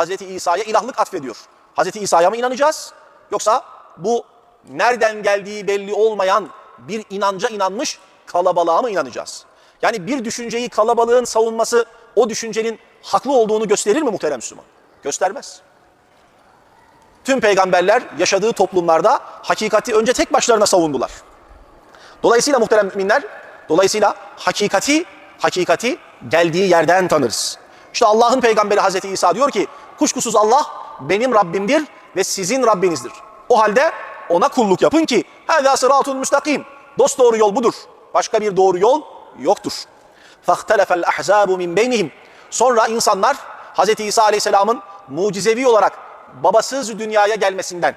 Hazreti İsa'ya ilahlık atfediyor. Hazreti İsa'ya mı inanacağız? Yoksa bu nereden geldiği belli olmayan bir inanca inanmış kalabalığa mı inanacağız? Yani bir düşünceyi kalabalığın savunması o düşüncenin haklı olduğunu gösterir mi muhterem Müslüman? Göstermez. Tüm peygamberler yaşadığı toplumlarda hakikati önce tek başlarına savundular. Dolayısıyla muhterem müminler, dolayısıyla hakikati, hakikati geldiği yerden tanırız. İşte Allah'ın peygamberi Hazreti İsa diyor ki, kuşkusuz Allah benim Rabbimdir ve sizin Rabbinizdir. O halde ona kulluk yapın ki, hâzâ sıratun müstakim. Dost doğru yol budur. Başka bir doğru yol yoktur. فَاخْتَلَفَ الْاَحْزَابُ مِنْ بَيْنِهِمْ Sonra insanlar Hazreti İsa Aleyhisselam'ın mucizevi olarak babasız dünyaya gelmesinden,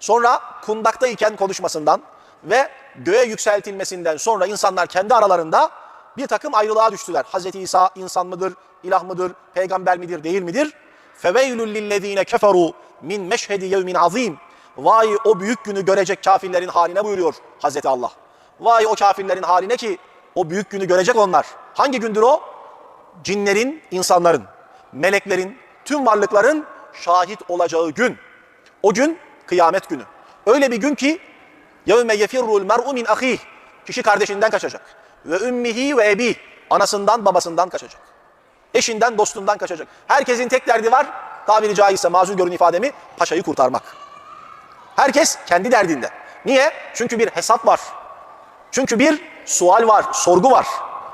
Sonra kundaktayken konuşmasından ve göğe yükseltilmesinden sonra insanlar kendi aralarında bir takım ayrılığa düştüler. Hazreti İsa insan mıdır, ilah mıdır, peygamber midir, değil midir? فَوَيْلُ لِلَّذ۪ينَ كَفَرُوا min meşhedi yevmin azim. Vay o büyük günü görecek kafirlerin haline buyuruyor Hazreti Allah. Vay o kafirlerin haline ki o büyük günü görecek onlar. Hangi gündür o? Cinlerin, insanların, meleklerin, tüm varlıkların şahit olacağı gün. O gün kıyamet günü. Öyle bir gün ki yevme yefirrul mer'u min ahih. Kişi kardeşinden kaçacak. Ve ümmihi ve ebi. Anasından babasından kaçacak. Eşinden dostundan kaçacak. Herkesin tek derdi var. Tabiri caizse mazur görün ifademi paşayı kurtarmak. Herkes kendi derdinde. Niye? Çünkü bir hesap var. Çünkü bir sual var, sorgu var.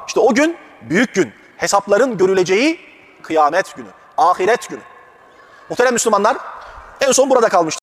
İşte o gün büyük gün. Hesapların görüleceği kıyamet günü, ahiret günü. Muhterem Müslümanlar en son burada kalmıştık.